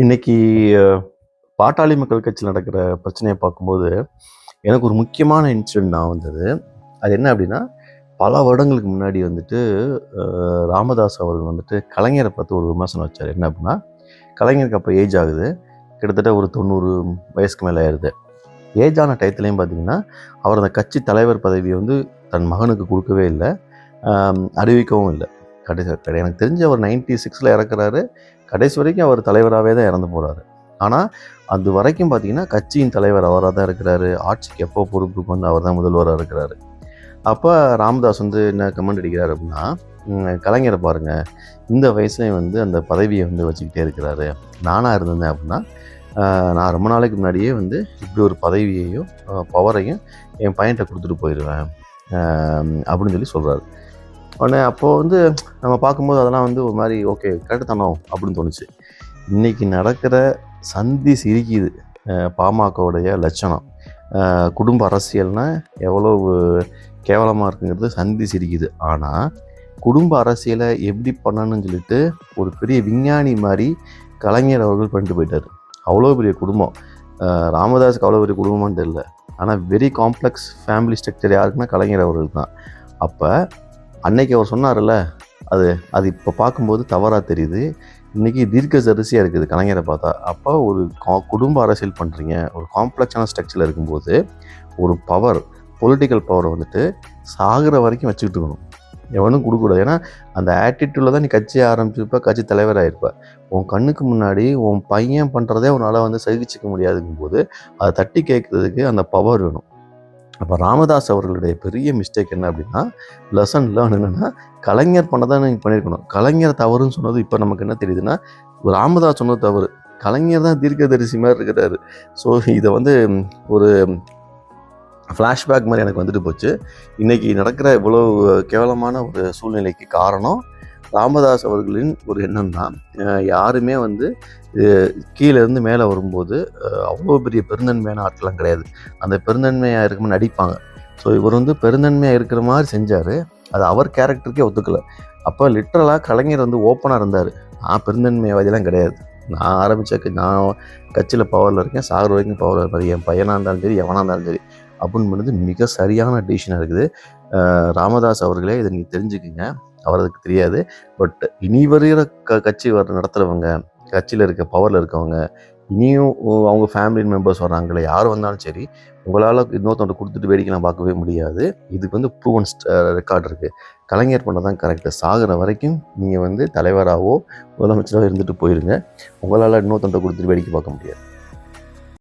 இன்னைக்கு பாட்டாளி மக்கள் கட்சியில் நடக்கிற பிரச்சனையை பார்க்கும்போது எனக்கு ஒரு முக்கியமான இன்சிடென்ட் நான் வந்தது. அது என்ன அப்படின்னா பல வருடங்களுக்கு முன்னாடி வந்துட்டு ராமதாஸ் அவர்கள் வந்துட்டு கலைஞரை பார்த்து ஒரு விமர்சனம் வச்சார். என்ன அப்படின்னா கலைஞருக்கு அப்போ ஏஜ் ஆகுது. கிட்டத்தட்ட ஒரு தொண்ணூறு வயசுக்கு மேலே ஆயிடுது ஏஜ் ஆன டயத்துலையும் பார்த்தீங்கன்னா அவர் அந்த கட்சி தலைவர் பதவியை வந்து தன் மகனுக்கு கொடுக்கவே இல்லை. அறிவிக்கவும் இல்லை. கடைசி எனக்கு தெரிஞ்சு அவர் நைன்டி சிக்ஸில் இறக்குறாரு. கடைசி வரைக்கும் அவர் தலைவராகவே தான் இறந்து போகிறாரு ஆனால் அது வரைக்கும் பார்த்தீங்கன்னா கட்சியின் தலைவர் அவராக தான் இருக்கிறாரு. ஆட்சிக்கு எப்போ பொறுப்புக்கு வந்து அவர் தான் முதல்வராக இருக்கிறாரு. அப்போ ராமதாஸ் வந்து என்ன கமெண்ட் அடிக்கிறார் அப்படின்னா கலைஞரை பாருங்கள் இந்த வயசுலேயும் வந்து அந்த பதவியை வந்து வச்சுக்கிட்டே இருக்கிறாரு. நானாக இருந்தேன் அப்படின்னா நான் ரொம்ப நாளைக்கு முன்னாடியே வந்து இப்படி ஒரு பதவியையும் பவரையும் என் பையன்கிட்ட கொடுத்துட்டு போயிடுவேன் அப்படின்னு சொல்லி சொல்கிறாரு உடனே அப்போது வந்து நம்ம பார்க்கும்போது அதெல்லாம் வந்து ஒரு மாதிரி ஓகே கரெக்டுதானோ அப்படின்னு தோணுச்சு. இன்றைக்கி நடக்கிற சந்தி சிரிக்குது. பாமகவுடைய லட்சணம். குடும்ப அரசியல்னால் எவ்வளோ கேவலமாக இருக்குங்கிறது சந்தி சிரிக்குது. ஆனால் குடும்ப அரசியலை எப்படி பண்ணணும்னு சொல்லிட்டு ஒரு பெரிய விஞ்ஞானி மாதிரி கலைஞர் அவர்கள் பண்ணிட்டு போயிட்டார். அவ்வளோ பெரிய குடும்பம். ராமதாஸுக்கு அவ்வளோ பெரிய குடும்பமான்னு தெரியல. ஆனால் வெரி காம்ப்ளெக்ஸ் ஃபேமிலி ஸ்ட்ரக்சர் யாருக்குன்னா கலைஞர் அவர்கள் தான். அப்போ அன்னைக்கு அவர் சொன்னார்ல அது அது இப்போ பார்க்கும்போது தவறாக தெரியுது. இன்றைக்கி தீர்க்க சரிசியாக இருக்குது கலைஞரை பார்த்தா. அப்போ ஒரு கா- குடும்ப அரசியல் பண்ணுறீங்க ஒரு காம்ப்ளெக்ஸான ஸ்ட்ரக்சரில் இருக்கும்போது ஒரு பவர் பொலிட்டிக்கல் பவரை வந்துட்டு சாகிற வரைக்கும் வச்சுக்கிட்டு இருக்கணும். எவனும் கொடுக்கக்கூடாது. ஏன்னா அந்த ஆட்டிடியூடில் தான் நீ கட்சியை ஆரம்பிச்சிருப்ப கட்சி தலைவராகிருப்ப உன் கண்ணுக்கு முன்னாடி உன் பையன் பண்ணுறதே உன்னால் வந்து சகிச்சிக்க முடியாதுங்கும் போது அதை தட்டி கேட்குறதுக்கு அந்த பவர் வேணும். அப்போ ராமதாஸ் அவர்களுடைய பெரிய மிஸ்டேக் என்ன அப்படின்னா லெசன் லேர்ன் என்னென்னா கலைஞர் பண்ணதான் நீங்கள் பண்ணியிருக்கணும் கலைஞர் தவறுன்னு சொன்னது இப்போ நமக்கு என்ன தெரியுதுன்னா ராமதாஸ் சொன்னது தவறு. கலைஞர் தான் தீர்க்கதரிசி மாதிரி இருக்கிறாரு. ஸோ இதை வந்து ஒரு ஃப்ளாஷ்பேக் மாதிரி எனக்கு வந்துட்டு போச்சு. இன்றைக்கி நடக்கிற இவ்வளோ கேவலமான ஒரு சூழ்நிலைக்கு காரணம் ராமதாஸ் அவர்களின் ஒரு எண்ணம் தான் யாருமே வந்து கீழேருந்து கீழே இருந்து மேலே வரும்போது அவ்வளோ பெரிய பெருந்தன்மையான ஆட்கள்லாம் கிடையாது. அந்த பெருந்தன்மையாக இருக்கும்போது நடிப்பாங்க. ஸோ இவர் வந்து பெருந்தன்மையாக இருக்கிற மாதிரி செஞ்சார். அது அவர் கேரக்டருக்கே ஒத்துக்கலை. அப்போ லிட்ரலாக கலைஞர் வந்து ஓப்பனாக இருந்தார். நான் பெருந்தன்மைவாதிலாம் கிடையாது. நான் ஆரம்பித்த நான் கட்சியில் பவரில் இருக்கேன். சாகர் வரைக்கும் பவரில் இருப்பேன் என் பையனாக இருந்தாலும் சரி எவனாக இருந்தாலும் சரி அப்படின்னு பண்ணுறது மிக சரியான டிசிஷனாக இருக்குது. ராமதாஸ் அவர்களே இதை நீங்கள் தெரிஞ்சுக்குங்க. அவருக்கு தெரியாது. பட் இனி வருகிற க கட்சி வர நடத்துகிறவங்க கட்சியில் இருக்க பவரில் இருக்கவங்க இனியும் அவங்க ஃபேமிலி மெம்பர்ஸ் வர்றாங்களே யார் வந்தாலும் சரி உங்களால் இன்னொருத்தவங்க கொடுத்துட்டு வேடிக்கைலாம் பார்க்கவே முடியாது. இதுக்கு வந்து ப்ரூவன் ரெக்கார்ட் இருக்குது கலைஞர் பண்ண தான் கரெக்டு சாகிற வரைக்கும் நீங்கள் வந்து தலைவராகவோ முதலமைச்சராகவோ இருந்துட்டு போயிருங்க. உங்களால் இன்னொருத்தவங்க கொடுத்துட்டு வேடிக்கை பார்க்க முடியாது.